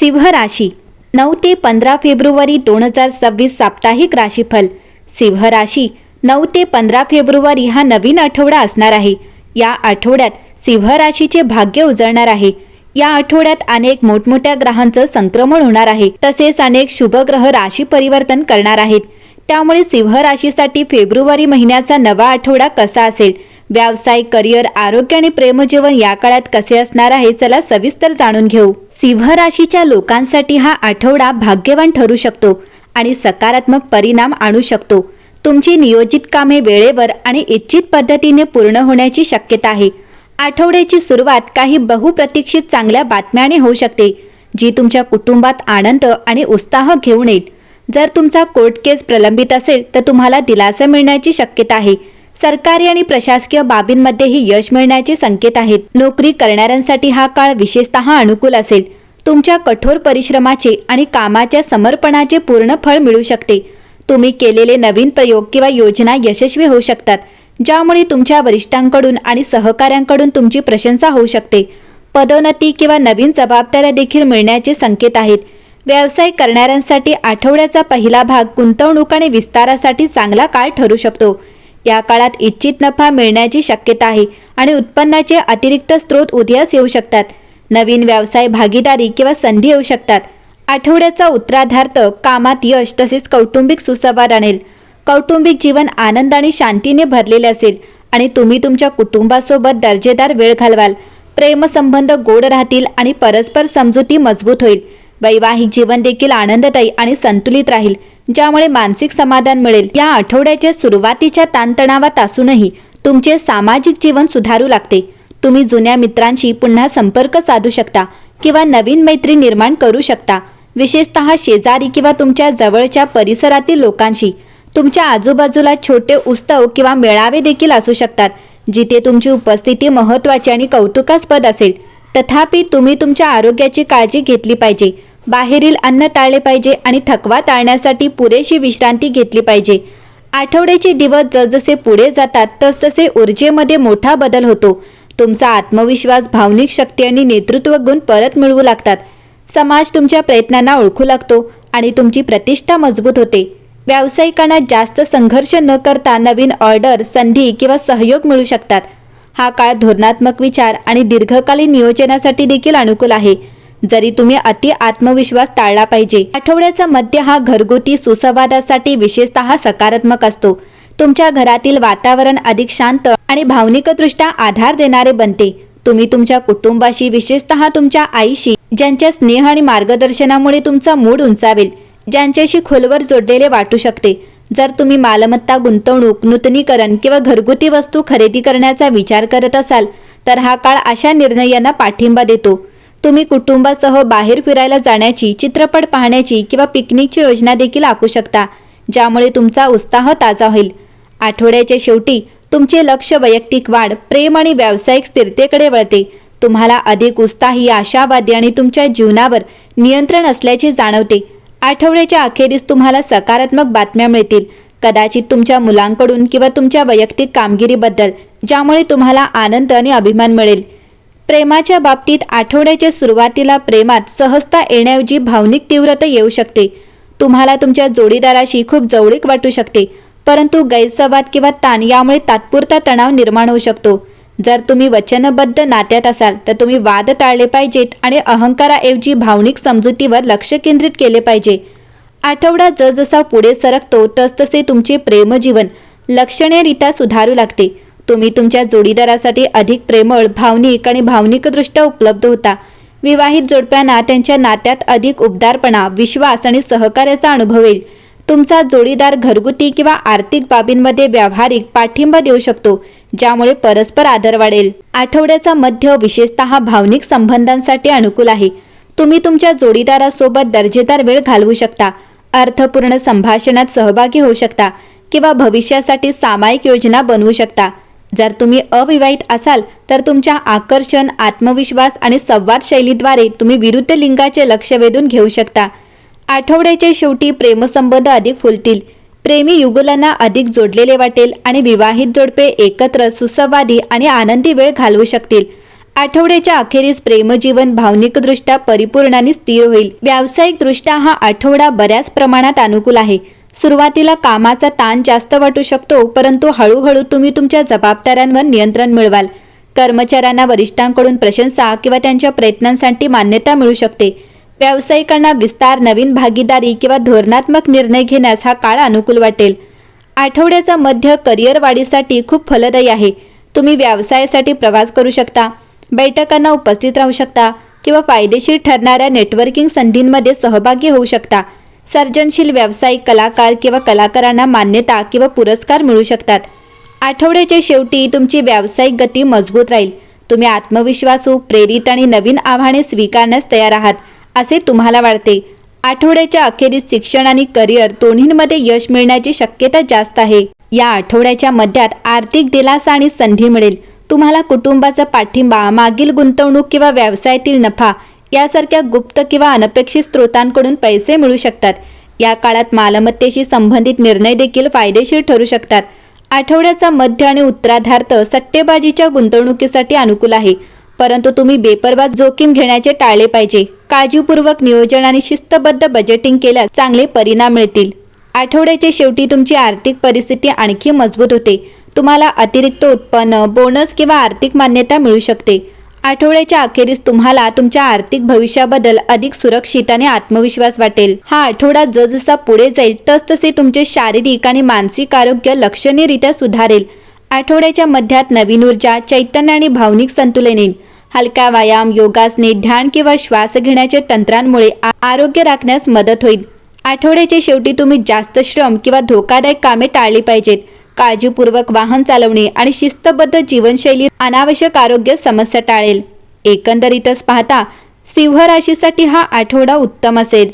सिंह राशी. नऊ ते पंधरा फेब्रुवारी दोन हजार सव्वीस साप्ताहिक राशीफल. सिंह राशी नऊ ते पंधरा फेब्रुवारी हा नवीन आठवडा असणार आहे. या आठवड्यात सिंह राशीचे भाग्य उजळणार आहे. या आठवड्यात अनेक मोठमोठ्या ग्रहांचं संक्रमण होणार आहे. तसेच अनेक शुभग्रह राशी परिवर्तन करणार आहेत. त्यामुळे सिंह राशीसाठी फेब्रुवारी महिन्याचा नवा आठवडा कसा असेल? व्यावसायिक करिअर आरोग्य आणि प्रेमजीवन या काळात कसे असणार आहे चला सविस्तर जाणून घेऊ. सिंह राशीच्या लोकांसाठी हा आठवडा भाग्यवान ठरू शकतो आणि सकारात्मक परिणाम आणू शकतो. तुमची नियोजित कामे वेळेवर आणि इच्छित पद्धतीने पूर्ण होण्याची शक्यता आहे. आठवड्याची सुरुवात काही बहुप्रतीक्षित चांगल्या बातम्याने होऊ शकते जी तुमच्या कुटुंबात आनंद आणि उत्साह घेऊन येईल. जर तुमचा कोर्ट केस प्रलंबित असेल तर तुम्हाला दिलासा मिळण्याची शक्यता आहे. सरकारी आणि प्रशासकीय बाबींमध्येही यश मिळण्याचे संकेत आहेत. नोकरी करणाऱ्यांसाठी हा काळ विशेषतः अनुकूल असेल. तुमच्या कठोर परिश्रमाचे आणि कामाच्या समर्पणाचे पूर्ण फळ मिळू शकते. तुम्ही केलेले नवीन प्रयोग किंवा योजना यशस्वी होऊ शकतात ज्यामुळे तुमच्या वरिष्ठांकडून आणि सहकाऱ्यांकडून तुमची प्रशंसा होऊ शकते. पदोन्नती किंवा नवीन जबाबदाऱ्या देखील मिळण्याचे संकेत आहेत. व्यवसाय करणाऱ्यांसाठी आठवड्याचा पहिला भाग गुंतवणूक आणि विस्तारासाठी चांगला काळ ठरू शकतो. या काळात इच्छित नफा मिळण्याची शक्यता आहे आणि उत्पन्नाचे अतिरिक्त स्रोत उदयास येऊ शकतात. नवीन व्यवसाय भागीदारी किंवा संधी येऊ शकतात. आठवड्याचा उत्तराधार्थ कामात यश तसेच कौटुंबिक सुसंवाद आणेल. कौटुंबिक जीवन आनंद आणि शांतीने भरलेले असेल आणि तुम्ही तुमच्या कुटुंबासोबत दर्जेदार वेळ घालवाल. प्रेमसंबंध गोड राहतील आणि परस्पर समजुती मजबूत होईल. वैवाहिक जीवन देखील आनंददायी आणि संतुलित राहील. ज्यामुळे मानसिक समाधान मिळेल. या आठवड्याच्या सुरुवातीच्या ताणतणावात असूनही तुमचे सामाजिक जीवन सुधारू लागते. तुम्ही जुन्या मित्रांशी पुन्हा संपर्क साधू शकता किंवा नवीन मैत्री निर्माण करू शकता. विशेषतः शेजारी किंवा तुमच्या जवळच्या परिसरातील लोकांशी. तुमच्या आजूबाजूला छोटे उत्सव किंवा मेळावे देखील असू शकतात जिथे तुमची उपस्थिती महत्त्वाची आणि कौतुकास्पद असेल. तथापि तुम्ही तुमच्या आरोग्याची काळजी घेतली पाहिजे. बाहेरील अन्न टाळले पाहिजे आणि थकवा टाळण्यासाठी पुरेशी विश्रांती घेतली पाहिजे. आठवड्याचे दिवस जसजसे पुढे जातात तसतसे ऊर्जेमध्ये मोठा बदल होतो. तुमचा आत्मविश्वास भावनिक शक्ती आणि नेतृत्व गुण परत मिळवू लागतात. समाज तुमच्या प्रयत्नांना ओळखू लागतो आणि तुमची प्रतिष्ठा मजबूत होते. व्यावसायिकांना जास्त संघर्ष न करता नवीन ऑर्डर संधी किंवा सहयोग मिळू शकतात. हा काळ धोरणात्मक विचार आणि दीर्घकालीन नियोजनासाठी देखील अनुकूल आहे. जरी तुम्ही अति आत्मविश्वास टाळला पाहिजे. आठवड्याचा मध्य हा घरगुती सुसंवादासाठी विशेषतः सकारात्मक असतो. तुमच्या घरातील वातावरण अधिक शांत आणि भावनिकदृष्ट्या आधार देणारे बनते. तुम्ही तुमच्या कुटुंबाशी विशेषतः तुमच्या आईशी ज्यांच्या स्नेह आणि मार्गदर्शनामुळे तुमचा मूड उंचावेल ज्यांच्याशी खोलवर जोडलेले वाटू शकते. जर तुम्ही मालमत्ता गुंतवणूक नूतनीकरण किंवा घरगुती वस्तू खरेदी करण्याचा विचार करत असाल तर हा काळ अशा निर्णयांना पाठिंबा देतो. तुम्ही कुटुंबासह बाहेर फिरायला जाण्याची चित्रपट पाहण्याची किंवा पिकनिकची योजना देखील आखू शकता ज्यामुळे तुमचा उत्साह ताजा होईल. आठवड्याच्या शेवटी तुमचे लक्ष वैयक्तिक वाढ प्रेम आणि व्यावसायिक स्थिरतेकडे वळते. तुम्हाला अधिक उत्साही आशावादी आणि तुमच्या जीवनावर नियंत्रण असल्याचे जाणवते. आठवड्याच्या अखेरीस तुम्हाला सकारात्मक बातम्या मिळतील. कदाचित तुमच्या मुलांकडून किंवा तुमच्या वैयक्तिक कामगिरीबद्दल ज्यामुळे तुम्हाला आनंद आणि अभिमान मिळेल. प्रेमाच्या बाबतीत आठवड्याच्या सुरुवातीला प्रेमात सहजता येण्याऐवजी भावनिक तीव्रता येऊ शकते. तुम्हाला तुमच्या जोडीदाराशी खूप जवळीक वाटू शकते परंतु गैरसंवाद किंवा ताण यामुळे तात्पुरता तणाव निर्माण होऊ शकतो. जर तुम्ही वचनबद्ध नात्यात असाल तर तुम्ही वाद टाळले पाहिजेत आणि अहंकाराऐवजी भावनिक समजुतीवर लक्ष केंद्रित केले पाहिजे. आठवडा जसजसा पुढे सरकतो तसतसे तुमचे प्रेमजीवन लक्षणीयरित्या सुधारू लागते. तुम्ही तुमच्या जोडीदारासाठी अधिक प्रेमळ भावनिक आणि भावनिकदृष्ट्या उपलब्ध होता. विवाहित जोडप्यांना त्यांच्या नात्यात अधिक उबदारपणा विश्वास आणि सहकार्याचा अनुभव येईल. तुमचा जोडीदार घरगुती किंवा आर्थिक बाबींमध्ये व्यावहारिक पाठिंबा देऊ शकतो ज्यामुळे परस्पर आदर वाढेल. आठवड्याचा मध्य विशेषतः भावनिक संबंधांसाठी अनुकूल आहे. तुम्ही तुमच्या जोडीदारासोबत दर्जेदार वेळ घालवू शकता अर्थपूर्ण संभाषणात सहभागी होऊ शकता किंवा भविष्यासाठी सामायिक योजना बनवू शकता. जर तुम्ही अविवाहित असाल तर तुमच्या आकर्षण आत्मविश्वास आणि संवाद शैलीद्वारे तुम्ही विरुद्ध लिंगाचे लक्ष वेधून घेऊ शकता. आठवड्याच्या शेवटी प्रेमसंबंध अधिक फुलतील. प्रेमी युगुलांना अधिक जोडलेले वाटेल आणि विवाहित जोडपे एकत्र सुसंवादी आणि आनंदी वेळ घालवू शकतील. आठवड्याच्या अखेरीस प्रेमजीवन भावनिकदृष्ट्या परिपूर्ण आणि स्थिर होईल. व्यावसायिकदृष्ट्या हा आठवडा बऱ्याच प्रमाणात अनुकूल आहे. सुरुवातीला कामाचा ताण जास्त वाटू शकतो परंतु हळूहळू तुम्ही तुमच्या जबाबदाऱ्यांवर नियंत्रण मिळवाल. कर्मचाऱ्यांना वरिष्ठांकडून प्रशंसा किंवा त्यांच्या प्रयत्नांसाठी मान्यता मिळू शकते. व्यावसायिकांना विस्तार नवीन भागीदारी किंवा धोरणात्मक निर्णय घेण्यास हा काळ अनुकूल वाटेल. आठवड्याचा मध्य करिअर वाढीसाठी खूप फलदायी आहे. तुम्ही व्यवसायासाठी प्रवास करू शकता बैठकांना उपस्थित राहू शकता किंवा फायदेशीर ठरणाऱ्या नेटवर्किंग संधींमध्ये सहभागी होऊ शकता. सर्जनशील व्यावसायिक कलाकार किंवा कलाकारांना मान्यता किंवा पुरस्कार मिळू शकतात. आठवड्याच्या शेवटी तुमची व्यावसायिक गती मजबूत राहील. तुम्ही आत्मविश्वासू प्रेरित आणि नवीन आव्हाने स्वीकारण्यास तयार आहात असे तुम्हाला वाटते. आठवड्याच्या अखेरीस शिक्षण आणि करिअर दोन्हींमध्ये यश मिळण्याची शक्यता जास्त आहे. या आठवड्याच्या मध्यात आर्थिक दिलासा आणि संधी मिळेल. तुम्हाला कुटुंबाचा पाठिंबा मागील गुंतवणूक किंवा व्यवसायातील नफा यासारख्या गुप्त किंवा अनपेक्षित स्रोतांकडून पैसे मिळू शकतात. या काळात मालमत्तेशी संबंधित निर्णय देखील फायदेशीर ठरू शकतात. आठवड्याचा मध्य आणि उत्तराधार्थ सट्टेबाजीच्या गुंतवणुकीसाठी अनुकूल आहे. परंतु तुम्ही बेपरवा जोखीम घेण्याचे टाळले पाहिजे. काळजीपूर्वक नियोजन आणि शिस्तबद्ध बजेटिंग केल्यास चांगले परिणाम मिळतील. आठवड्याच्या शेवटी तुमची आर्थिक परिस्थिती आणखी मजबूत होते. तुम्हाला अतिरिक्त उत्पन्न बोनस किंवा आर्थिक मान्यता मिळू शकते. आठवड्याच्या अखेरीस तुम्हाला तुमच्या आर्थिक भविष्याबद्दल अधिक सुरक्षित आणि आत्मविश्वास वाटेल. हा आठवडा जसजसा पुढे जाईल तसतसे तुमचे शारीरिक आणि मानसिक आरोग्य लक्षणीयरित्या सुधारेल. आठवड्याच्या मध्यात नवीन ऊर्जा चैतन्य आणि भावनिक संतुलन येईल. हलका व्यायाम योगासने ध्यान किंवा श्वास घेण्याच्या तंत्रांमुळे आरोग्य राखण्यास मदत होईल. आठवड्याच्या शेवटी तुम्ही जास्त श्रम किंवा धोकादायक कामे टाळली पाहिजेत. काळजीपूर्वक वाहन चालवणे आणि शिस्तबद्ध जीवनशैली अनावश्यक आरोग्य समस्या टाळेल. एकंदरीतच पाहता सिंह राशीसाठी हा आठवडा उत्तम असेल.